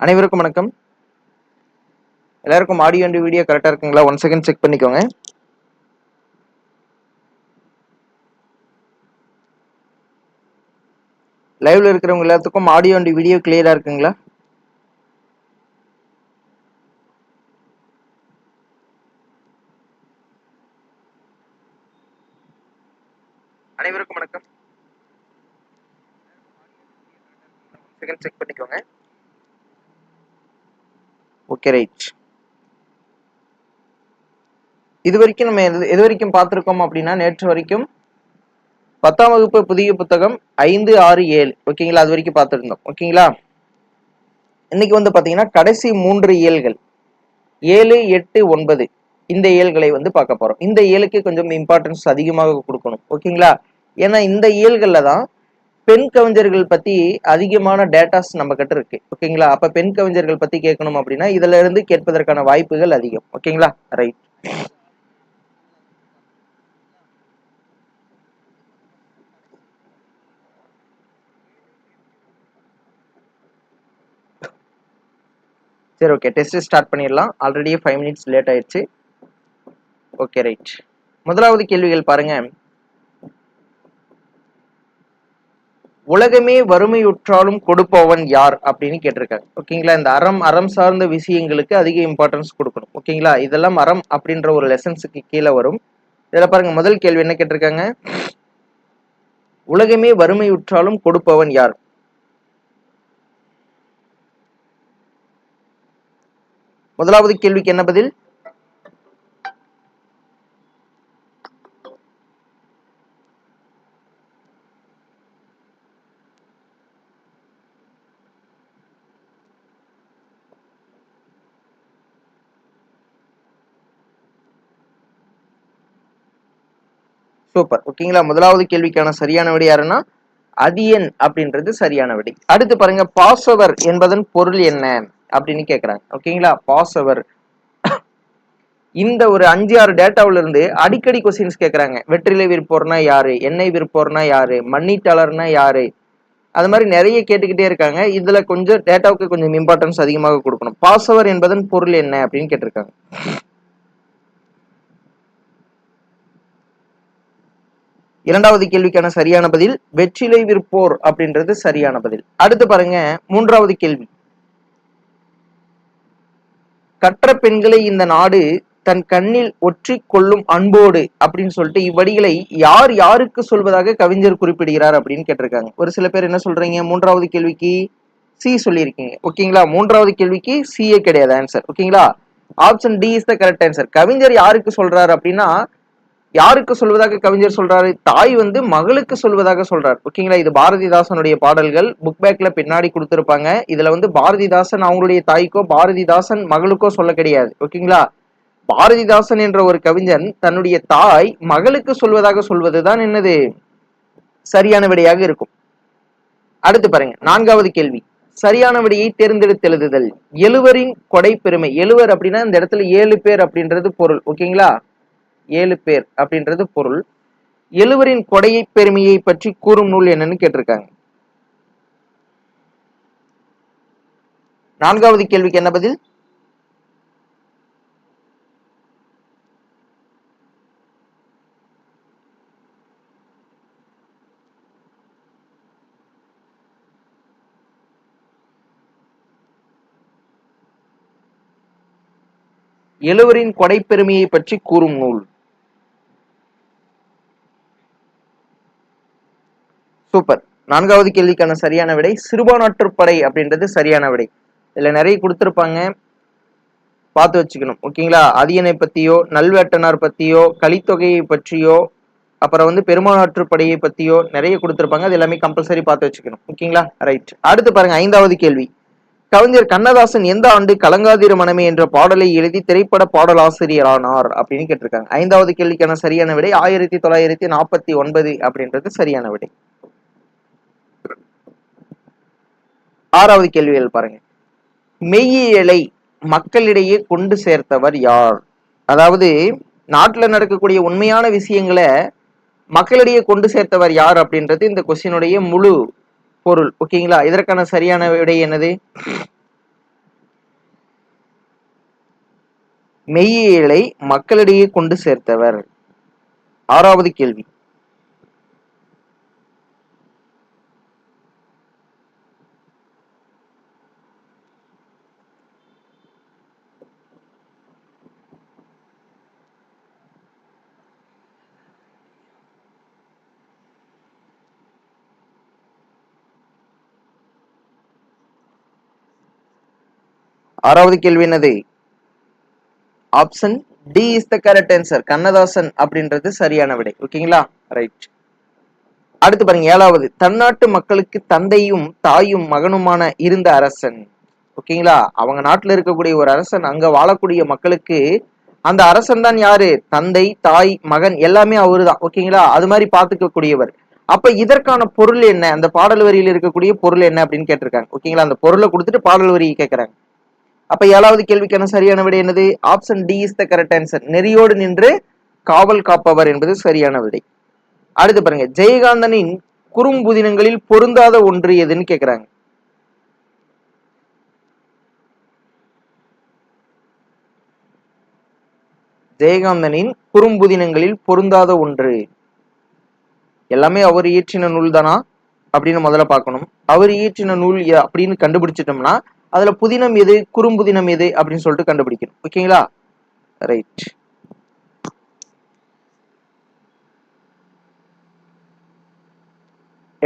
அனைவருக்கும் வணக்கம். எல்லாருக்கும் ஆடியோ அண்ட் வீடியோ கரெக்டாக இருக்குங்களா? ஒன் செகண்ட் செக் பண்ணிக்கோங்க. லைவ்ல இருக்கிறவங்க எல்லாத்துக்கும் ஆடியோ அண்ட் வீடியோ கிளியரா இருக்குங்களா? அனைவருக்கும் வணக்கம். செகண்ட் செக் பண்ணிக்கோங்க. ஓகே ரைட் இது வரைக்கும் நம்ம எது எது வரைக்கும் பார்த்துருக்கோம் அப்படின்னா நேற்று வரைக்கும் பத்தாம் வகுப்பு புதிய புத்தகம் ஐந்து ஆறு ஏழு. ஓகேங்களா அது வரைக்கும் பார்த்துருந்தோம். ஓகேங்களா இன்னைக்கு வந்து பார்த்தீங்கன்னா கடைசி மூன்று இயல்கள். ஏழு எட்டு ஒன்பது. இந்த இயல்களை வந்து பார்க்க போறோம். இந்த இயலுக்கு கொஞ்சம் இம்பார்ட்டன்ஸ் அதிகமாக கொடுக்கணும். ஓகேங்களா ஏன்னா இந்த இயல்கள்ல தான் பெண் கவிஞர்கள் பத்தி அதிகமான டேட்டாஸ் நம்ம கிட்ட இருக்கு. ஓகேங்களா அப்ப பெண் கவிஞர்கள் பத்தி கேட்கணும் அப்படின்னா இதுல இருந்து கேட்பதற்கான வாய்ப்புகள் அதிகம். ஓகேங்களா ரைட் சரி ஓகே டெஸ்ட் ஸ்டார்ட் பண்ணிடலாம். ஆல்ரெடி ஃபைவ் மினிட்ஸ் லேட் ஆயிடுச்சு. ஓகே ரைட் முதலாவது கேள்விகள் பாருங்க. உலகமே வறுமையுற்றாலும் கொடுப்பவன் யார் அப்படின்னு கேட்டிருக்காங்க. ஓகேங்களா? இந்த அறம் அறம் சார்ந்த விஷயங்களுக்கு அதிக இம்பார்ட்டன்ஸ் கொடுக்கணும். ஓகேங்களா? இதெல்லாம் அறம் அப்படின்ற ஒரு லெசன்ஸுக்கு கீழே வரும். இதில் பாருங்க முதல் கேள்வி என்ன கேட்டிருக்காங்க? உலகமே வறுமையுற்றாலும் கொடுப்பவன் யார்? முதலாவது கேள்விக்கு என்ன பதில்? சூப்பர். ஓகேங்களா? முதலாவது கேள்விக்கான சரியான விடை யாருன்னா அதியன் அப்படின்றது சரியான விடை. அடுத்து பாருங்க பாசவர் என்பதன் பொருள் என்ன அப்படின்னு கேக்குறாங்க. ஓகேங்களா? பாசவர். இந்த ஒரு அஞ்சு ஆறு டேட்டாவில இருந்து அடிக்கடி கொஸ்டின்ஸ் கேட்குறாங்க வெற்றிலை விற்போர்னா யாரு? எண்ணெய் விற்போர்னா யாரு? மன்னித்தாளர்னா யாரு? அது மாதிரி நிறைய கேட்டுக்கிட்டே இருக்காங்க. இதுல கொஞ்சம் டேட்டாவுக்கு கொஞ்சம் இம்பார்ட்டன்ஸ் அதிகமாக கொடுக்கணும். பாசவர் என்பதன் பொருள் என்ன அப்படின்னு கேட்டிருக்காங்க. இரண்டாவது கேள்விக்கான சரியான பதில் வெற்றிலை விற்போர் அப்படின்றது சரியான பதில். அடுத்து பாருங்க மூன்றாவது கேள்வி. கற்ற பெண்களை இந்த நாடு தன் கண்ணில் ஒற்றி கொள்ளும் அன்போடு அப்படின்னு சொல்லிட்டு இவ்வடிகளை யார் யாருக்கு சொல்வதாக கவிஞர் குறிப்பிடுகிறார் அப்படின்னு கேட்டிருக்காங்க. ஒரு சில பேர் என்ன சொல்றீங்க? மூன்றாவது கேள்விக்கு சி சொல்லியிருக்கீங்க. ஓகேங்களா? மூன்றாவது கேள்விக்கு சிஏ கிடையாது ஆன்சர் ஓகேங்களா? Option D is the correct answer கவிஞர் யாருக்கு சொல்றாரு அப்படின்னா யாருக்கு சொல்வதாக கவிஞர் சொல்றாரு? தாய் வந்து மகளுக்கு சொல்வதாக சொல்றார். ஓகேங்களா? இது பாரதிதாசனுடைய பாடல்கள். புக் பேக்ல பின்னாடி கொடுத்துருப்பாங்க. இதுல வந்து பாரதிதாசன் அவங்களுடைய தாய்க்கோ பாரதிதாசன் மகளுக்கோ சொல்ல கிடையாது. ஓகேங்களா? பாரதிதாசன் என்ற ஒரு கவிஞன் தன்னுடைய தாய் மகளுக்கு சொல்வதாக சொல்வதுதான் என்னது? சரியான விடையாக இருக்கும். அடுத்து பாருங்க. நான்காவது கேள்வி. சரியான விடையை தேர்ந்தெடுத்து எழுதுதல். எழுவரின் கொடை பெருமை. எழுவர் அப்படின்னா இந்த இடத்துல ஏழு பேர் அப்படின்றது பொருள். ஓகேங்களா? ஏழு பேர் அப்படின்றது பொருள். எழுவரின் கொடையை பெருமையை பற்றி கூறும் நூல் என்னன்னு கேட்டிருக்காங்க. நான்காவது கேள்விக்கு என்ன பதில்? எழுவரின் கொடைப்பெருமையை பற்றி கூறும் நூல். சூப்பர். நான்காவது கேள்விக்கான சரியான விடை சிறுபான்மாற்றுப்படை அப்படின்றது சரியான விடை. இதுல நிறைய கொடுத்திருப்பாங்க. பார்த்து வச்சுக்கணும் ஓகேங்களா? அதியனை பத்தியோ நல்வேட்டனார் பத்தியோ கலித்தொகையை பற்றியோ அப்புறம் வந்து பெருமானாற்றுப்படையை பத்தியோ நிறைய கொடுத்திருப்பாங்க. அது எல்லாமே கம்பல்சரி பார்த்து வச்சுக்கணும் ஓகேங்களா? ரைட் அடுத்து பாருங்க ஐந்தாவது கேள்வி. கவிஞர் கண்ணதாசன் எந்த ஆண்டு கலங்காதிர மனமே என்ற பாடலை எழுதி திரைப்பட பாடலாசிரியரானார் அப்படின்னு கேட்டிருக்காங்க. ஐந்தாவது கேள்விக்கான சரியான விடை ஆயிரத்தி தொள்ளாயிரத்தி நாற்பத்தி ஒன்பது அப்படின்றது சரியான விடை. ஆறாவது கேள்விகள் பாருங்க. மெய்யியலை மக்களிடையே கொண்டு சேர்த்தவர் யார்? அதாவது நாட்டுல நடக்கக்கூடிய உண்மையான விஷயங்களை மக்களிடையே கொண்டு சேர்த்தவர் யார் அப்படின்றது இந்த கொஸ்டினுடைய முழு பொருள். ஓகேங்களா இதற்கான சரியான விடை என்னது? மெய்யியலை மக்களிடையே கொண்டு சேர்த்தவர். ஆறாவது கேள்வி. ஆறாவது கேள்வி என்னது? Option D is the correct answer Kannadasan அப்படின்றது சரியான விடை. ஓகேங்களா? ரைட் அடுத்து பாருங்க ஏழாவது. தன்னாட்டு மக்களுக்கு தந்தையும் தாயும் மகனுமான இருந்த அரசன். ஓகேங்களா? அவங்க நாட்டுல இருக்கக்கூடிய ஒரு அரசன் அங்க வாழக்கூடிய மக்களுக்கு அந்த அரசன் தான் யாரு? தந்தை தாய் மகன் எல்லாமே அவரு தான் ஓகேங்களா? அது மாதிரி பாத்துக்க கூடியவர் அப்ப இதற்கான பொருள் என்ன? அந்த பாடல் வரியில இருக்கக்கூடிய பொருள் என்ன அப்படின்னு கேட்டிருக்காங்க. ஓகேங்களா? அந்த பொருளை கொடுத்துட்டு பாடல் வரியை கேட்கறாங்க அப்ப ஏழாவது கேள்விக்கான சரியான விடை என்னது? Option D is the correct answer நெறியோடு நின்று காவல் காப்பவர் என்பது சரியான விடை. அடுத்து பாருங்க. ஜெயகாந்தனின் குறும்புதினங்களில் பொருந்தாத ஒன்று எதுன்னு கேக்குறாங்க. ஜெயகாந்தனின் குறும்புதினங்களில் பொருந்தாத ஒன்று. எல்லாமே அவர் இயற்றின நூல் தானா அப்படின்னு முதல்ல பார்க்கணும். அவர் இயற்றின நூல் அப்படின்னு கண்டுபிடிச்சிட்டோம்னா அதுல புதினம் எது குறும்புதினம் எது அப்படின்னு சொல்லிட்டு கண்டுபிடிக்கணும். ஓகேங்களா? ரைட்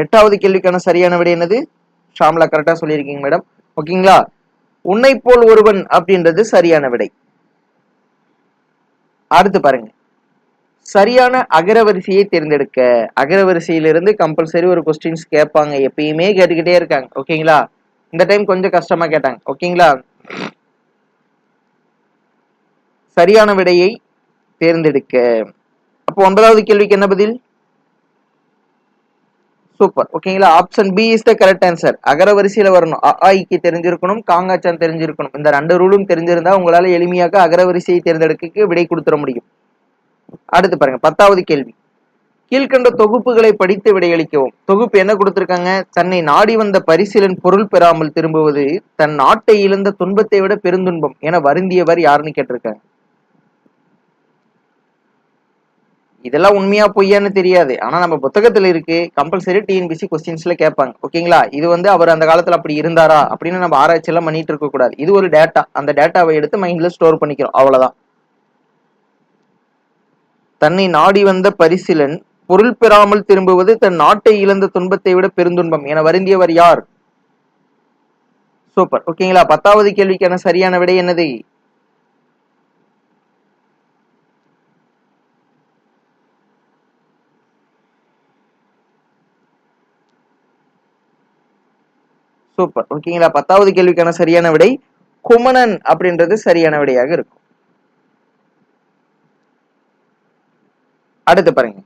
எட்டாவது கேள்விக்கான சரியான விடை என்னது? ஷாம்லா கரெக்டா சொல்லியிருக்கீங்க மேடம் ஓகேங்களா? உன்னை போல் ஒருவன் அப்படின்றது சரியான விடை. அடுத்து பாருங்க. சரியான அகரவரிசையை தேர்ந்தெடுக்க. அகரவரிசையிலிருந்து கம்பல்சரி ஒரு கொஸ்டின்ஸ் கேட்பாங்க. எப்பயுமே கேட்டுக்கிட்டே இருக்காங்க. ஓகேங்களா? இந்த டைம் கொஞ்சம் கஷ்டமா கேட்டாங்க. ஓகேங்களா? சரியான விடையை தேர்ந்தெடுக்க. அப்போ ஒன்பதாவது கேள்விக்கு என்ன பதில்? சூப்பர் ஓகேங்களா? Option B is the correct answer அகரவரிசையில வரணும். அ தெரிஞ்சிருக்கணும். காங்காச்சான் தெரிஞ்சிருக்கணும். இந்த ரெண்டு ரூலும் தெரிஞ்சிருந்தா உங்களால எளிமையாக அகரவரிசையை தேர்ந்தெடுக்க விடை கொடுத்துட முடியும். அடுத்து பாருங்க. பத்தாவது கேள்வி. கீழ்கண்ட தொகுப்புகளை படித்து விடையளிக்கவும். தொகுப்பு என்ன கொடுத்திருக்காங்க? தன்னை நாடி வந்த பரிசீலன் பொருள் பெறாமல் திரும்புவது தன் நாட்டை இழந்த துன்பத்தை விட பெருந்துன்பம் என வருந்தியவர் யாருன்னு கேட்டிருக்காங்க. இதெல்லாம் உண்மையா பொய்யான்னு தெரியாது. ஆனா நம்ம புத்தகத்துல இருக்கு. கம்பல்சரி டிஎன்பிசி கொஸ்டின்ஸ்ல கேட்பாங்க. ஓகேங்களா? இது வந்து அவர் அந்த காலத்துல அப்படி இருந்தாரா? அப்படின்னு நம்ம ஆராய்ச்சி எல்லாம் பண்ணிட்டு இருக்க கூடாது இது ஒரு டேட்டா அந்த டேட்டாவை எடுத்து மைண்ட்ல ஸ்டோர் பண்ணிக்கிறோம். அவ்வளவுதான். தன்னை நாடி வந்த பரிசிலன் பொருள் பெறாமல் திரும்புவது தன் நாட்டை இழந்த துன்பத்தை விட பெருந்துன்பம் என வருந்தியவர் யார்? சூப்பர் ஓகேங்களா? பத்தாவது கேள்விக்கான சரியான விடை என்னது? சூப்பர் ஓகேங்களா? பத்தாவது கேள்விக்கான சரியான விடை குமணன் அப்படின்றது சரியான விடையாக இருக்கும். அடுத்து பாருங்க.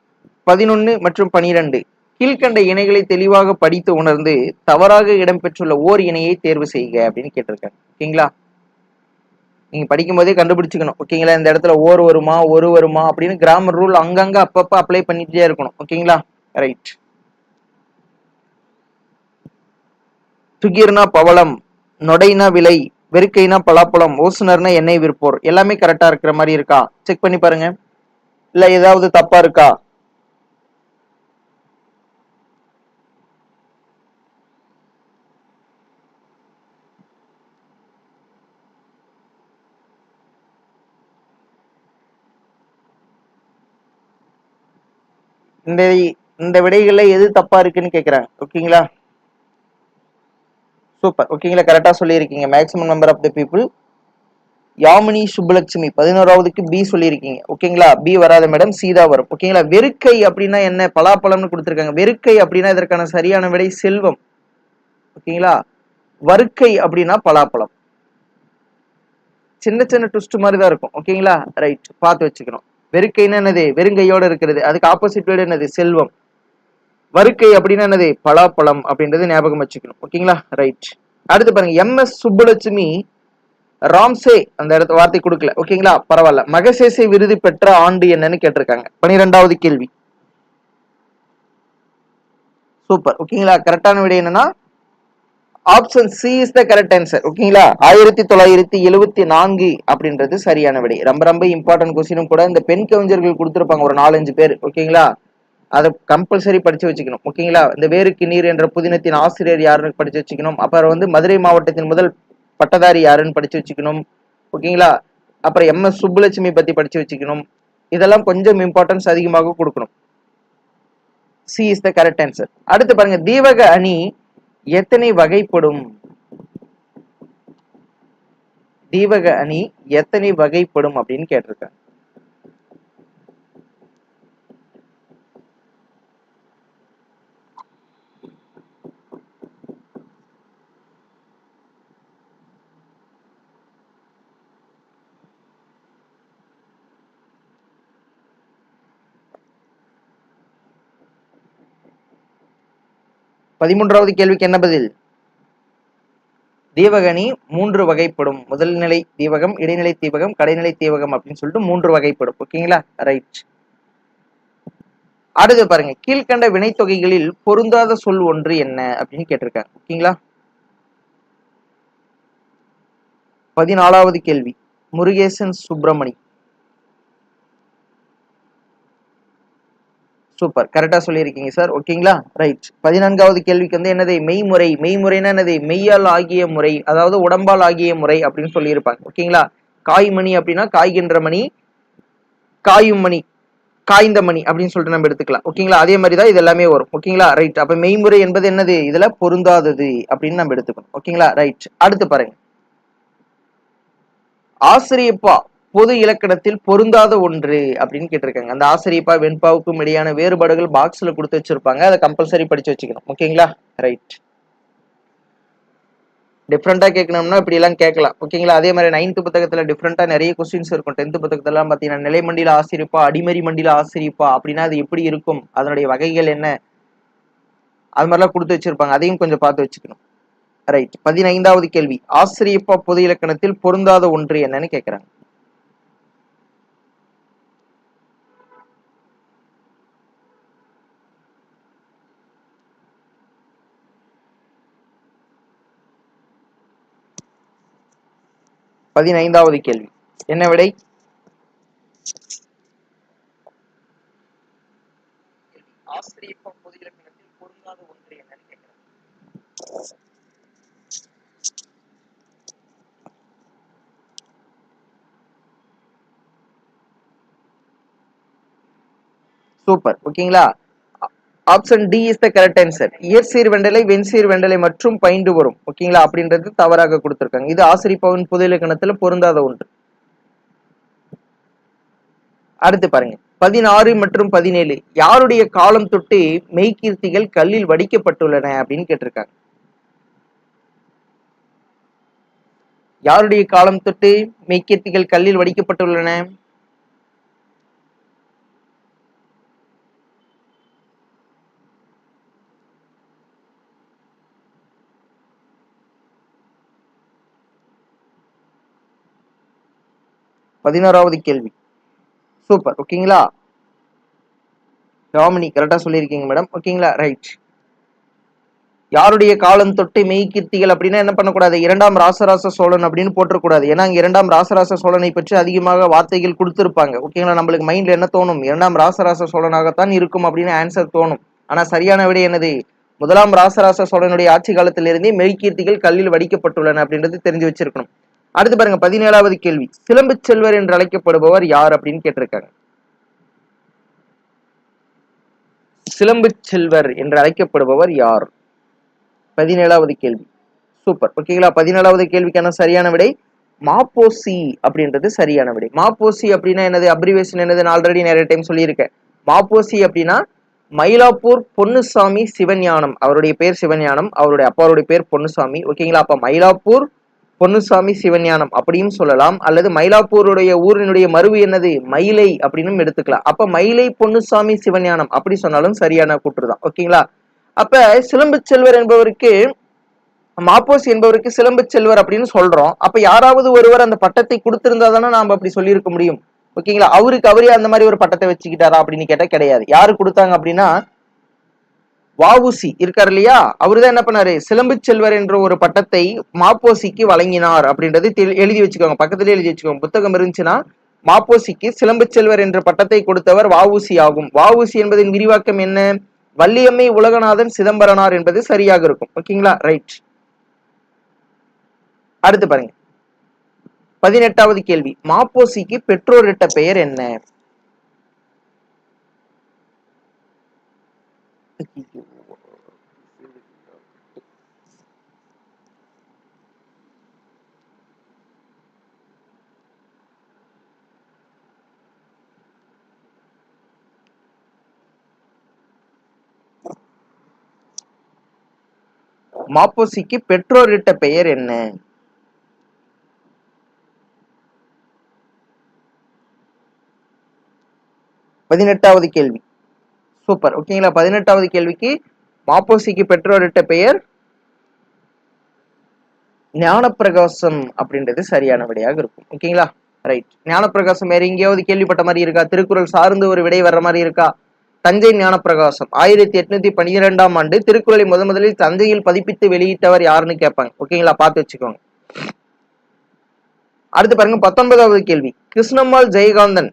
பதினொன்று மற்றும் பனிரெண்டு. கீழ்கண்ட இணைகளை தெளிவாக படித்து உணர்ந்து தவறாக இடம்பெற்றுள்ள ஓர் இணையை தேர்வு செய்க அப்படின்னு கேட்டிருக்காங்க. ஓகேங்களா? நீங்க படிக்கும் போதே கண்டுபிடிச்சுக்கணும். ஓகேங்களா? இந்த இடத்துல ஓர் வருமா ஒரு வருமா அப்படின்னு கிராமர் ரூல் அங்கங்க அப்பப்ப அப்ளை பண்ணிட்டே இருக்கணும். ஓகேங்களா? ரைட் துகிர்னா பவளம் நொடைனா விலை வெறுக்கைனா பலாப்பழம் ஓசுனர்னா எண்ணெய் விற்போர். எல்லாமே கரெக்டா இருக்கிற மாதிரி இருக்கா? செக் பண்ணி பாருங்க. இல்ல ஏதாவது தப்பா இருக்கா? இந்த இந்த விடைகள்ல எது தப்பா இருக்குன்னு கேக்குறாங்க. ஓகேங்களா? சூப்பர். ஓகேங்களா? கரெக்டா சொல்லியிருக்கீங்க. Maximum number of the people Yamini Subbulakshmi பதினோராவதுக்கு B சொல்லியிருக்கீங்க. ஓகேங்களா? பி வராத மேடம் சீதா வரும். ஓகேங்களா? வெறுக்கை அப்படின்னா என்ன? பலாப்பழம்னு கொடுத்துருக்காங்க. வெறுக்கை அப்படின்னா இதற்கான சரியான விடை செல்வம். ஓகேங்களா? வறுக்கை அப்படின்னா பலாப்பழம். சின்ன சின்ன ட்விஸ்ட் மாதிரி தான் இருக்கும். ஓகேங்களா? ரைட் பார்த்து வச்சுக்கணும். வெறுக்கைன்னா என்னது? வெறுங்கையோட இருக்கிறது. அதுக்கு ஆப்போசிட் வேர்டு என்னது? செல்வம். வருக்கை அப்படின்னா என்னது? பலாப்பழம் அப்படின்றது ஞாபகம் வச்சுக்கணும். ஓகேங்களா? ரைட் அடுத்து பாருங்க. எம் எஸ் சுப்புலட்சுமி ராம்சே அந்த இடத்த வார்த்தை கொடுக்கல. ஓகேங்களா? பரவாயில்ல. மகசேசே விருது பெற்ற ஆண்டு என்னன்னு கேட்டிருக்காங்க. பனிரெண்டாவது கேள்வி. சூப்பர். ஓகேங்களா? கரெக்டான விடை என்னன்னா option C is the correct answer ஓகேங்களா ஆயிரத்தி தொள்ளாயிரத்தி எழுவத்தி நான்கு அப்படின்றது சரியான விடை. ரொம்ப ரொம்ப இம்பார்ட்டன்ட் கொஸ்டினும் கூட இந்த பெண் கவிஞர்கள் கொடுத்துருப்பாங்க ஒரு நாலஞ்சு பேர் ஓகேங்களா அதை கம்பல்சரி படிச்சு வச்சுக்கணும் ஓகேங்களா இந்த வேருக்கு நீர் என்ற புதினத்தின் ஆசிரியர் யாருன்னு படிச்சு வச்சுக்கணும். அப்புறம் வந்து மதுரை மாவட்டத்தின் முதல் பட்டதாரி யாருன்னு படிச்சு வச்சுக்கணும் ஓகேங்களா அப்புறம் எம் எஸ் சுப்புலட்சுமி பத்தி படிச்சு வச்சுக்கணும். இதெல்லாம் கொஞ்சம் இம்பார்ட்டன்ஸ் அதிகமாக கொடுக்கணும். C is the correct answer அடுத்து பாருங்க தீவக அணி எத்தனை வகைப்படும்? தீவக அணி எத்தனை வகைப்படும் அப்படின்னு கேட்டிருக்காங்க. பதிமூன்றாவது கேள்விக்கு என்ன பதில்? தீவகணி மூன்று வகைப்படும். முதல் நிலை தீவகம் இடைநிலை தீவகம் கடைநிலை தீவகம் அப்படின்னு சொல்லிட்டு மூன்று வகைப்படும். ஓகேங்களா? ரைட் அடுத்து பாருங்க. கீழ்கண்ட வினைத்தொகைகளில் பொருந்தாத சொல் ஒன்று என்ன அப்படின்னு கேட்டிருக்காங்க. ஓகேங்களா? பதினாலாவது கேள்வி. முருகேசன் சுப்பிரமணி. சூப்பர் கரெக்டா சொல்லியிருக்கீங்க சார் ஓகேங்களா? ரைட் பதினான்காவது கேள்விக்கு வந்து என்னது? மெய்முறை மெய்முறைனா என்னது? மெய்யால் ஆகிய முறை. அதாவது உடம்பால் ஆகிய முறை அப்படின்னு சொல்லியிருப்பாங்க. ஓகேங்களா? காய்மணி அப்படின்னா காய்கின்ற மணி காயும் மணி காய்ந்த மணி அப்படின்னு சொல்லிட்டு நம்ம எடுத்துக்கலாம். ஓகேங்களா? அதே மாதிரி தான் இது எல்லாமே வரும். ஓகேங்களா? ரைட் அப்ப மெய்முறை என்பது என்னது? இதுல பொருந்தாதது அப்படின்னு நம்ம எடுத்துக்கணும். ஓகேங்களா? ரைட் அடுத்து பாருங்க. ஆசிரியப்பா. பொது இலக்கணத்தில் பொருந்தாத ஒன்று அப்படின்னு கேட்டிருக்காங்க. அந்த ஆசிரியப்பா வெண்பாவுக்கும் இடையான வேறுபாடுகள் பாக்ஸ்ல கொடுத்து வச்சிருப்பாங்க. அதை கம்பல்சரி படிச்சு வச்சுக்கணும். ஓகேங்களா? ரைட் டிஃப்ரெண்டா கேட்கணும்னா இப்படி எல்லாம் கேட்கலாம். ஓகேங்களா? அதே மாதிரி நைன்த் புத்தகத்துல டிஃப்ரெண்டா நிறைய கொஸ்டின்ஸ் இருக்கும். டென்த் புத்தகத்துல எல்லாம் பாத்தீங்கன்னா நிலைமண்டில ஆசிரியப்பா அடிமறி மண்டியில ஆசிரியப்பா அப்படின்னா அது எப்படி இருக்கும்? அதனுடைய வகைகள் என்ன? அது மாதிரிலாம் கொடுத்து வச்சிருப்பாங்க. அதையும் கொஞ்சம் பார்த்து வச்சுக்கணும். ரைட் பதினைந்தாவது கேள்வி. ஆசிரியப்பா பொது இலக்கணத்தில் பொருந்தாத ஒன்று என்னன்னு கேட்கறாங்க. பதினைந்தாவது கேள்வி. என்ன விடை? சூப்பர். ஓகேங்களா? Option D is the correct answer இயற்சீர் வெண்டலை வெண்சீர் வெண்டலை மற்றும் பயின்று வரும். ஓகேங்களா? அப்படின்றது தவறாக கொடுத்துருக்காங்க. இது ஆசிரிப்பாவின் புது இலக்கணத்துல பொருந்தாத ஒன்று. அடுத்து பாருங்க. பதினாறு மற்றும் பதினேழு. யாருடைய காலம் தொட்டு மெய்கீர்த்திகள் கல்லில் வடிக்கப்பட்டுள்ளன அப்படின்னு கேட்டிருக்காங்க. யாருடைய காலம் தொட்டு மெய்கீர்த்திகள் கல்லில் வடிக்கப்பட்டுள்ளன? பதினோராவது கேள்வி. சூப்பர் ஓகேங்களா? டாமினி கரெக்டாக சொல்லியிருக்கீங்க மேடம் ஓகேங்களா? ரைட் யாருடைய காலம் தொட்டு மெய்கீர்த்திகள் அப்படின்னா என்ன பண்ணக்கூடாது? இரண்டாம் ராசராச சோழன் அப்படின்னு போட்டக்கூடாது ஏன்னா இரண்டாம் ராசராச சோழனை பற்றி அதிகமாக வார்த்தைகள் கொடுத்துருப்பாங்க. ஓகேங்களா? நம்மளுக்கு மைண்ட்ல என்ன தோணும்? இரண்டாம் ராசராச சோழனாகத்தான் இருக்கும் அப்படின்னு ஆன்சர் தோணும். ஆனா சரியான விடை என்னது? முதலாம் ராசராச சோழனுடைய ஆட்சி காலத்திலிருந்தே மெய்கீர்த்திகள் கல்லில் வடிக்கப்பட்டுள்ளன அப்படின்றது தெரிஞ்சு வச்சிருக்கணும். அடுத்து பாருங்க பதினேழாவது கேள்வி. சிலம்பு செல்வர் என்று அழைக்கப்படுபவர் யார் அப்படின்னு கேட்டிருக்காங்க. சிலம்பு செல்வர் என்று அழைக்கப்படுபவர் யார்? பதினேழாவது கேள்வி. சூப்பர். ஓகேங்களா பதினேழாவது கேள்விக்கான சரியான விடை மாப்போசி அப்படின்றது சரியான விடை. மாப்போசி அப்படின்னா என்னது? அப்ரிவேஷன் என்னது? நான் ஆல்ரெடி நிறைய டைம் சொல்லியிருக்கேன். மாப்போசி அப்படின்னா மயிலாப்பூர் பொன்னுசாமி சிவஞானம். அவருடைய பேர் சிவஞானம் அவருடைய அப்பாவுடைய பேர் பொன்னுசாமி. ஓகேங்களா அப்ப மயிலாப்பூர் பொன்னுசாமி சிவஞானம் அப்படியும் சொல்லலாம். அல்லது மயிலாப்பூருடைய ஊரினுடைய மருவு என்னது? மயிலை அப்படின்னு எடுத்துக்கலாம். அப்ப மயிலை பொன்னுசாமி சிவஞானம் அப்படி சொன்னாலும் சரியான கூற்று தான். ஓகேங்களா? அப்ப சிலம்பு செல்வர் என்பவருக்கு மாப்போசி என்பவருக்கு சிலம்பு செல்வர் அப்படின்னு சொல்றோம். அப்ப யாராவது ஒருவர் அந்த பட்டத்தை கொடுத்திருந்தா தானே நாம அப்படி சொல்லியிருக்க முடியும். ஓகேங்களா? அவருக்கு அவரே அந்த மாதிரி ஒரு பட்டத்தை வச்சுக்கிட்டாரா அப்படின்னு கேட்டா கிடையாது. யாரு கொடுத்தாங்க அப்படின்னா வாவுசி இருக்கார் இல்லையா? அவருதான் என்ன பண்ணாரு? சிலம்பு செல்வர் என்ற ஒரு பட்டத்தை மாப்போசிக்கு வழங்கினார் அப்படின்றது எழுதி வச்சுக்கோங்க. பக்கத்துல எழுதி வச்சுக்கோங்க. புத்தகம் இருந்துச்சுன்னா மாப்போசிக்கு சிலம்பு செல்வர் என்ற பட்டத்தை கொடுத்தவர் வாவுசி ஆகும். வாவுசி என்பதன் விரிவாக்கம் என்ன? வள்ளியம்மை உலகநாதன் சிதம்பரனார் என்பது சரியாக இருக்கும். ஓகேங்களா? ரைட். அடுத்து பாருங்க. பதினெட்டாவது கேள்வி. மாப்போசிக்கு பெற்றோரிட்ட பெயர் என்ன? மாப்போசிக்கு பெற்றோரிட்ட பெயர் என்ன? பதினெட்டாவது கேள்வி. சூப்பர். ஓகேங்களா பதினெட்டாவது கேள்விக்கு மாப்போசிக்கு பெற்றோரிட்ட பெயர் ஞானப்பிரகாசம் அப்படின்றது சரியான விடையாக இருக்கும். ஓகேங்களா ரைட் ஞானப்பிரகாசம் வேற எங்கேயாவது கேள்விப்பட்ட மாதிரி இருக்கா? திருக்குறள் சார்ந்து ஒரு விடை வர்ற மாதிரி இருக்கா? தஞ்சை ஞானப்பிரகாசம். ஆயிரத்தி எட்நூத்தி பனிரெண்டாம் ஆண்டு திருக்குறளை முத முதலில் தஞ்சையில் பதிப்பித்து வெளியிட்டவர் யாருன்னு கேட்பாங்க. ஓகேங்களா பார்த்து வச்சுக்கோங்க. அடுத்து பாருங்க பத்தொன்பதாவது கேள்வி. கிருஷ்ணம்மாள் ஜெயகாந்தன்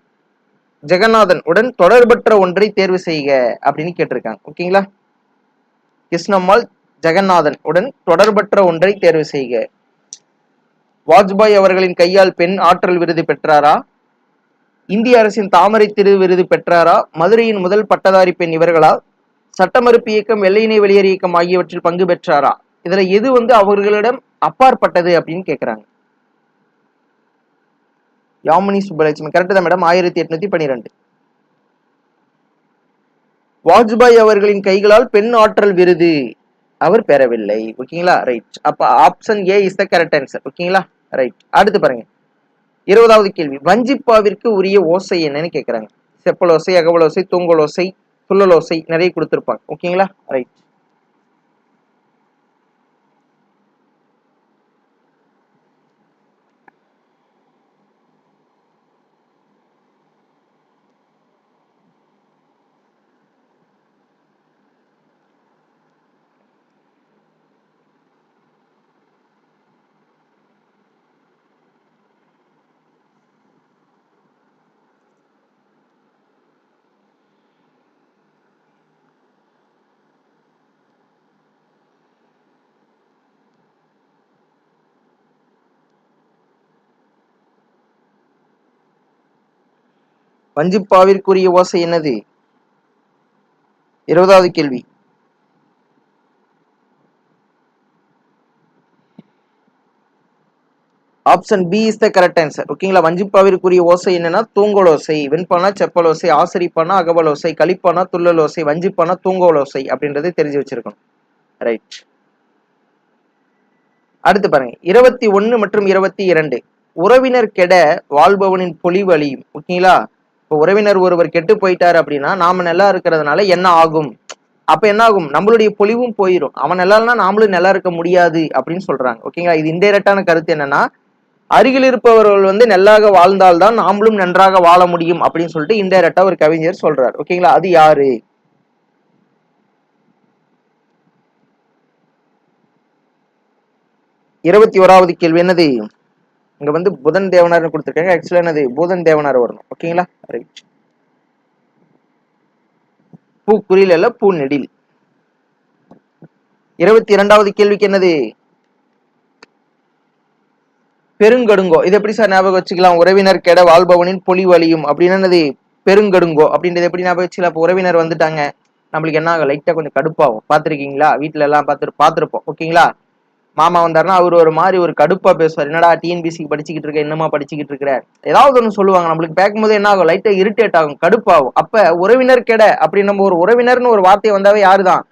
ஜெகநாதன் உடன் தொடர்பற்ற ஒன்றை தேர்வு செய்க அப்படின்னு கேட்டிருக்காங்க. ஓகேங்களா? கிருஷ்ணம்மாள் ஜெகநாதன் உடன் தொடர்பற்ற ஒன்றை தேர்வு செய்க. வாஜ்பாய் அவர்களின் கையால் பெண் ஆற்றல் விருது பெற்றாரா? இந்திய அரசின் தாமரை திரு விருது பெற்றாரா? மதுரையின் முதல் பட்டதாரி பெண் இவர்களா? சட்டமறுப்பு இயக்கம் வெள்ளையினை வெளியேறு இயக்கம் ஆகியவற்றில் பங்கு பெற்றாரா? இதுல எது வந்து அவர்களிடம் அப்பாற்பட்டது அப்படின்னு கேட்கிறாங்க யாமினி சுப்பலட்சுமி கரெக்டு தான் மேடம் ஆயிரத்தி எட்நூத்தி பன்னிரெண்டு. வாஜ்பாய் அவர்களின் கைகளால் பெண் ஆற்றல் விருது. அவர் பெறவில்லை. ஓகேங்களா ரைட் அப்ப option A is the correct answer ஓகேங்களா ரைட் அடுத்து பாருங்க. இருபதாவது கேள்வி. வஞ்சிப்பாவிற்கு உரிய ஓசை என்னன்னு கேக்குறாங்க. செப்பலோசை அகவலோசை தூங்கலோசை துள்ளலோசை நிறைய கொடுத்துருப்பாங்க. ஓகேங்களா ரைட் வஞ்சிப்பாவிற்குரிய ஓசை என்னது? இருபதாவது கேள்வி. Option B is the correct answer ஓகேங்களா வஞ்சிப்பாவிற்குரிய ஓசை என்னன்னா தூங்கலோசை வெண்பானா செப்பலோசை ஆசரிப்பானா கழிப்பானா துள்ளல் ஓசை வஞ்சிப்பானா தூங்கோலோசை அப்படின்றத தெரிஞ்சு வச்சிருக்கணும். ரைட் அடுத்து பாருங்க. இருபத்தி ஒன்னு மற்றும் இருபத்தி இரண்டு. உறவினர் கெட வாழ்பவனின் பொலிவு அழியும் ஓகேங்களா இப்போ உறவினர் ஒருவர் கெட்டு போயிட்டாரு அப்படின்னா நாம நல்லா இருக்கிறதுனால என்ன ஆகும்? அப்ப என்ன ஆகும்? நம்மளுடைய பொலிவும் போயிடும் அவன் நல்லா இல்லைன்னா நாமளும் நல்லா இருக்க முடியாது அப்படின்னு சொல்றாங்க. ஓகேங்களா இது இன்டைரக்டான கருத்து என்னன்னா அருகில் இருப்பவர்கள் வந்து நல்லாக வாழ்ந்தால்தான் நாமளும் நன்றாக வாழ முடியும் அப்படின்னு சொல்லிட்டு இன்டைரக்டா ஒரு கவிஞர் சொல்றாரு. ஓகேங்களா அது யாரு? இருபத்தி ஓராவது கேள்வி என்னது? இங்க வந்து புதன் தேவனார்னு கொடுத்துருக்காங்க. ஆக்சுவலா என்னது? புதன் தேவனார் வரணும். ஓகேங்களா ரைட் பூ குறியில் அல்ல பூ நெடில் இருபத்தி இரண்டாவது கேள்விக்கு என்னது? பெருங்கடுங்கோ. இது எப்படி சார் ஞாபகம் வச்சுக்கலாம்? உறவினர் கெட வாழ்பவனின் பொலிவலியும் அப்படின்னு என்னது? பெருங்கடுங்கோ. அப்படின்றது எப்படி ஞாபகம் வச்சுக்கலாம்? இப்போ உறவினர் வந்துட்டாங்க. நம்மளுக்கு என்ன ஆகும்? லைட்டா கொஞ்சம் கடுப்பாகும். பார்த்துருக்கீங்களா? வீட்ல எல்லாம் பாத்து பார்த்துருப்போம். ஓகேங்களா மாமா வந்தாருன்னா அவர் ஒரு மாதிரி ஒரு கடுப்பா பேசுவார். என்னடா டிஎன்பிசிக்கு படிச்சுக்கிட்டு இருக்க? என்னமா படிச்சுக்கிட்டு இருக்கிற? ஏதாவது ஒன்று சொல்லுவாங்க. நம்மளுக்கு பேக்கும்போது என்ன ஆகும்? லைட்டா இரிட்டேட் ஆகும் கடுப்பாகும். அப்ப உறவினர் கெட அப்படி நம்ம ஒரு உறவினர்னு ஒரு வார்த்தை வந்தாவே யாருதான்?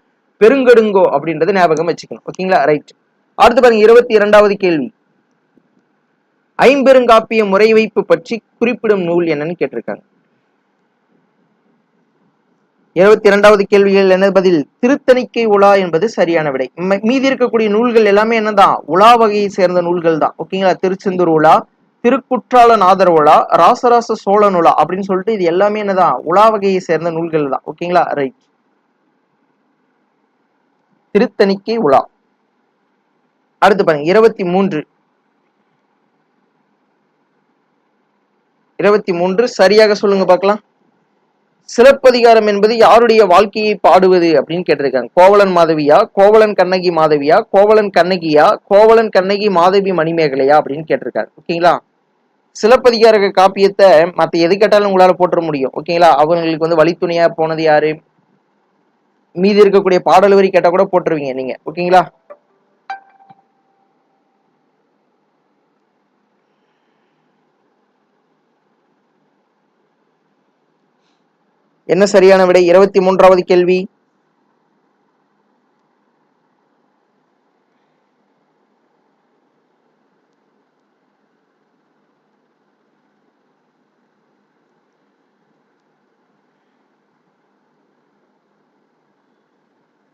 பெருங்கடுங்கோ அப்படின்றது ஞாபகம் வச்சுக்கணும். ஓகேங்களா? ரைட் அடுத்து பாருங்க இருபத்தி இரண்டாவது கேள்வி. ஐம்பெருங்காப்பிய முறை வைப்பு பற்றி குறிப்பிடும் நூல் என்னன்னு கேட்டிருக்காங்க. இருபத்தி இரண்டாவது கேள்விகள் என்ன பதில்? திருத்தணிக்கை உலா என்பது சரியான விடை. மீதி இருக்கக்கூடிய நூல்கள் எல்லாமே என்னதான் உலா வகையை சேர்ந்த நூல்கள் தான். ஓகேங்களா? திருச்செந்தூர் உலா திருக்குற்றால நாதர் உலா ராசராச சோழன் உலா அப்படின்னு சொல்லிட்டு இது எல்லாமே என்னதான் உலா வகையை சேர்ந்த நூல்கள் தான். ஓகேங்களா? ரைட். திருத்தணிக்கை உலா. அடுத்து பாருங்க. இருபத்தி மூன்று இருபத்தி மூன்று சரியாக சொல்லுங்க பார்க்கலாம். சிலப்பதிகாரம் என்பது யாருடைய வாழ்க்கையை பாடுவது அப்படின்னு கேட்டிருக்காங்க. கோவலன் மாதவியா கோவலன் கண்ணகி மாதவியா கோவலன் கண்ணகியா கோவலன் கண்ணகி மாதவி மணிமேகலையா அப்படின்னு கேட்டிருக்காங்க ஓகேங்களா? சிலப்பதிகார காப்பியத்தை மத்த எது கேட்டாலும் உங்களால போட்டுற முடியும். ஓகேங்களா? அவங்களுக்கு வந்து வழித்துணையா போனது யாரு? மீதி இருக்கக்கூடிய பாடல் வரி கேட்டா கூட போட்டுருவீங்க நீங்க. ஓகேங்களா? என்ன சரியான விடை? இருபத்தி மூன்றாவது கேள்வி.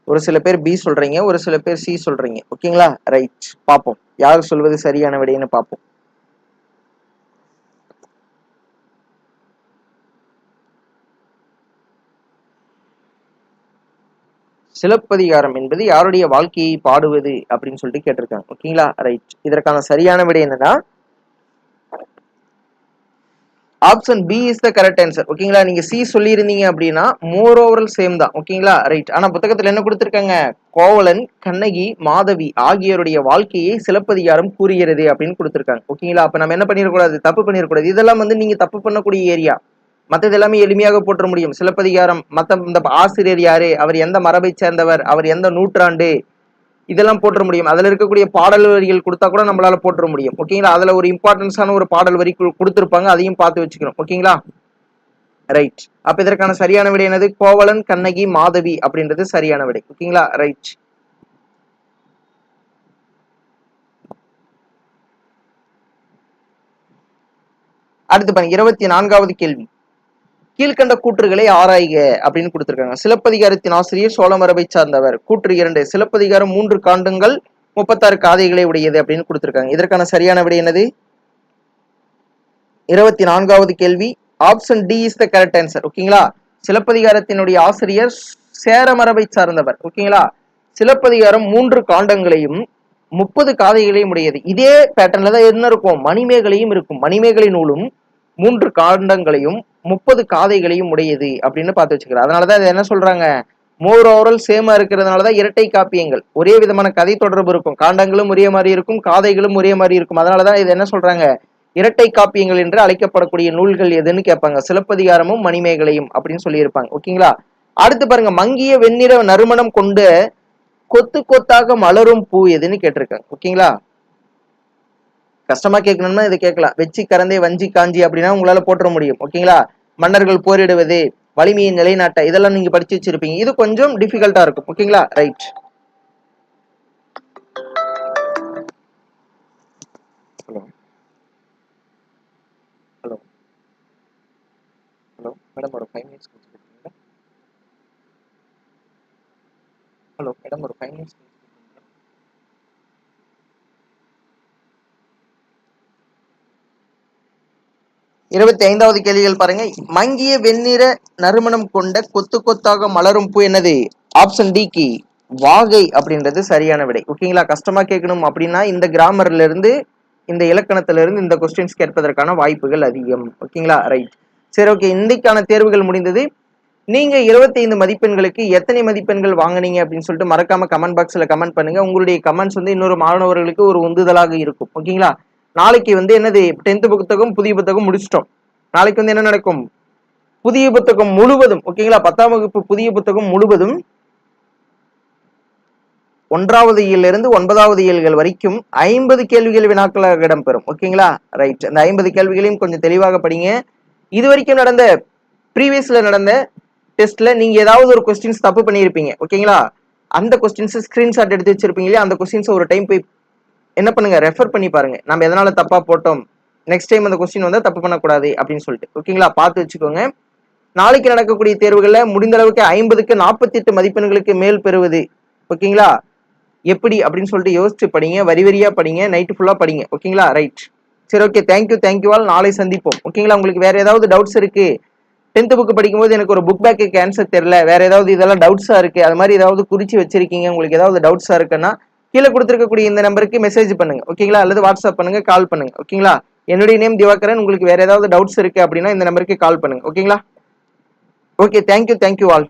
ஒரு சில பேர் பி சொல்றீங்க ஒரு சில பேர் சி சொல்றீங்க. ஓகேங்களா? ரைட் பார்ப்போம். யார் சொல்வது சரியான விடைன்னு பார்ப்போம். சிலப்பதிகாரம் என்பது யாருடைய வாழ்க்கையை பாடுவது அப்படின்னு சொல்லிட்டு கேட்டிருக்காங்க. ஓகேங்களா ரைட் இதற்கான சரியான விடை என்னன்னா option B is the correct answer ஓகேங்களா நீங்க சி சொல்லியிருந்தீங்க அப்படின்னா மோர் ஓவரல் சேம் தான் ஓகேங்களா ரைட் ஆனா புத்தகத்துல என்ன கொடுத்துருக்காங்க? கோவலன் கண்ணகி மாதவி ஆகியோருடைய வாழ்க்கையை சிலப்பதிகாரம் கூறுகிறது அப்படின்னு கொடுத்துருக்காங்க. ஓகேங்களா அப்ப நம்ம என்ன பண்ணிடக்கூடாது தப்பு பண்ணிடக்கூடாது இதெல்லாம் வந்து நீங்க தப்பு பண்ணக்கூடிய ஏரியா மற்றது எல்லாமே எளிமையாக போற்ற முடியும். சிலப்பதிகாரம் மற்ற இந்த ஆசிரியர் யாரு? அவர் எந்த மரபை சேர்ந்தவர்? அவர் எந்த நூற்றாண்டு? இதெல்லாம் போட்டுற முடியும். அதில் இருக்கக்கூடிய பாடல் வரிகள் கொடுத்தா கூட நம்மளால போட்டுற முடியும். ஓகேங்களா? அதில் ஒரு இம்பார்ட்டன்ஸான ஒரு பாடல் வரி கு- அதையும் பார்த்து வச்சுக்கணும். ஓகேங்களா? ரைட் அப்ப இதற்கான சரியான விடை என்னது? கோவலன் கண்ணகி மாதவி அப்படின்றது சரியான விடை. ஓகேங்களா? ரைட் அடுத்து பாருங்க. இருபத்தி நான்காவது கேள்வி. கீழ்கண்ட கூற்றுகளை ஆராய்க அப்படின்னு கொடுத்திருக்காங்க. சிலப்பதிகாரத்தின் ஆசிரியர் சோழமரபை சார்ந்தவர். கூற்று இரண்டு சிலப்பதிகாரம் மூன்று காண்டங்கள் முப்பத்தாறு காதைகளை உடையது அப்படின்னு கொடுத்திருக்காங்க. இதற்கான சரியான விடை என்னது? இருபத்தி நான்காவது கேள்வி. Option D is the correct answer ஓகேங்களா? சிலப்பதிகாரத்தினுடைய ஆசிரியர் சேரமரபை சார்ந்தவர். ஓகேங்களா? சிலப்பதிகாரம் மூன்று காண்டங்களையும் முப்பது காதைகளையும் உடையது. இதே பேட்டர்ன்ல தான் என்ன இருக்கும்? மணிமேகலையும் இருக்கும். மணிமேகலை நூலும் மூன்று காண்டங்களையும் முப்பது காதைகளையும் உடையது அப்படின்னு பார்த்து வச்சுக்கிறேன் அதனாலதான் இது என்ன சொல்றாங்க? மோர் ஓவரல் சேமா இருக்கிறதுனாலதான் இரட்டை காப்பியங்கள். ஒரே விதமான கதை தொடர்பு இருக்கும். காண்டங்களும் ஒரே மாதிரி இருக்கும் காதைகளும் ஒரே மாதிரி இருக்கும். அதனாலதான் இது என்ன சொல்றாங்க? இரட்டை காப்பியங்கள் என்று அழைக்கப்படக்கூடிய நூல்கள் எதுன்னு கேட்பாங்க. சிலப்பதிகாரமும் மணிமேகலையும் அப்படின்னு சொல்லியிருப்பாங்க. ஓகேங்களா? அடுத்து பாருங்க மங்கிய வெண்ணிற நறுமணம் கொண்டு கொத்து கொத்தாக மலரும் பூ எதுன்னு கேட்டிருக்காங்க. ஓகேங்களா? கஷ்டமா கேட்கணும்னா இதை கேட்கலாம். வெச்சி கரந்தே வஞ்சி காஞ்சி அப்படின்னா உங்களால போட்டுற முடியும். ஓகேங்களா? மன்னர்கள் போரிடுவது வலிமையை நிலைநாட்ட இதெல்லாம் நீங்க படிச்சு வச்சிருப்பீங்க. இது கொஞ்சம் டிஃபிகல்ட்டா இருக்கும். ஓகேங்களா? Right hello hello hello madam ஒரு ஃபைவ் மினிட்ஸ் கொடுத்துருக்கீங்களா? ஹலோ மேடம் ஒரு ஃபைவ் மினிட்ஸ் இருபத்தி ஐந்தாவது கேள்விகள் பாருங்க. மங்கிய வெண்ணிற நறுமணம் கொண்ட கொத்து கொத்தாக மலரும் பூ என்னது? ஆப்ஷன் டிக்கு வாகை அப்படின்றது சரியான விடை. ஓகேங்களா கஷ்டமா கேட்கணும் அப்படின்னா இந்த கிராமர்ல இருந்து இந்த இலக்கணத்துல இருந்து இந்த கொஸ்டின்ஸ் கேட்பதற்கான வாய்ப்புகள் அதிகம். ஓகேங்களா ரைட் சரி ஓகே இன்றைக்கான தேர்வுகள் முடிந்தது. நீங்க 25 மதிப்பெண்களுக்கு எத்தனை மதிப்பெண்கள் வாங்குனீங்க அப்படின்னு சொல்லிட்டு மறக்காம கமெண்ட் பாக்ஸ்ல கமெண்ட் பண்ணுங்க. உங்களுடைய கமெண்ட்ஸ் வந்து இன்னொரு மாணவர்களுக்கு ஒரு உந்துதலாக இருக்கும். ஓகேங்களா நாளைக்கு வந்து என்னது டென்த் புத்தகம் புதிய புத்தகம் முடிச்சிட்டோம். நாளைக்கு வந்து என்ன நடக்கும்? புதிய புத்தகம் முழுவதும் ஓகேங்களா பத்தாம் வகுப்பு புதிய புத்தகம் முழுவதும் ஒன்றாவது இயலிருந்து ஒன்பதாவது இயல்கள் வரைக்கும் ஐம்பது கேள்விகள் வினாக்களாக இடம்பெறும் ஓகேங்களா ரைட் அந்த ஐம்பது கேள்விகளையும் கொஞ்சம் தெளிவாக படிங்க. இது வரைக்கும் நடந்த ப்ரீவியஸில் நடந்த டெஸ்ட்ல நீங்க ஏதாவது ஒரு கொஸ்டின்ஸ் தப்பு பண்ணியிருப்பீங்க ஓகேங்களா அந்த கொஸ்டின்ஸ் ஸ்கிரீன்ஷாட் எடுத்து வச்சிருப்பீங்க இல்லையா? அந்த கொஸ்டின்ஸ் ஒரு டைம் போய் என்ன பண்ணுங்க? ரெஃபர் பண்ணி பாருங்க. நம்ம எதனால தப்பா போட்டோம்? நெக்ஸ்ட் டைம் அந்த கொஸ்டின் வந்து தப்பு பண்ணக்கூடாது அப்படின்னு சொல்லிட்டு. ஓகேங்களா பார்த்து வச்சுக்கோங்க. நாளைக்கு நடக்கக்கூடிய தேர்வுகளில் முடிந்த அளவுக்கு ஐம்பதுக்கு நாற்பத்தி எட்டு மதிப்பெண்களுக்கு மேல் பெறுவது. ஓகேங்களா எப்படி அப்படின்னு சொல்லிட்டு யோசிச்சு படிங்க. வரி வரியா படிங்க. நைட்டு ஃபுல்லா படிங்க. ஓகேங்களா ரைட் சரி ஓகே தேங்க்யூ தேங்க்யூ ஆல் நாளை சந்திப்போம். ஓகேங்களா உங்களுக்கு வேற ஏதாவது டவுட்ஸ் இருக்கு? டென்த் புக் படிக்கும்போது எனக்கு ஒரு புக் பேக்கு ஆன்சர் தெரியல. வேற ஏதாவது இதெல்லாம் டவுட்ஸா இருக்கு? அது மாதிரி ஏதாவது குறிச்சு வச்சிருக்கீங்க? உங்களுக்கு ஏதாவது டவுட்ஸா இருக்குன்னா கீழே கொடுத்துருக்கக்கூடிய இந்த நம்பருக்கு மெசேஜ் பண்ணுங்க ஓகேங்களா அல்லது வாட்ஸ்அப் பண்ணுங்க கால் பண்ணுங்க ஓகேங்களா என்னுடைய நேம் திவாகரன் உங்களுக்கு வேற ஏதாவது டவுட்ஸ் இருக்கு அப்படின்னா இந்த நம்பருக்கு கால் பண்ணுங்க ஓகேங்களா ஓகே தேங்க்யூ தேங்க்யூ ஆல்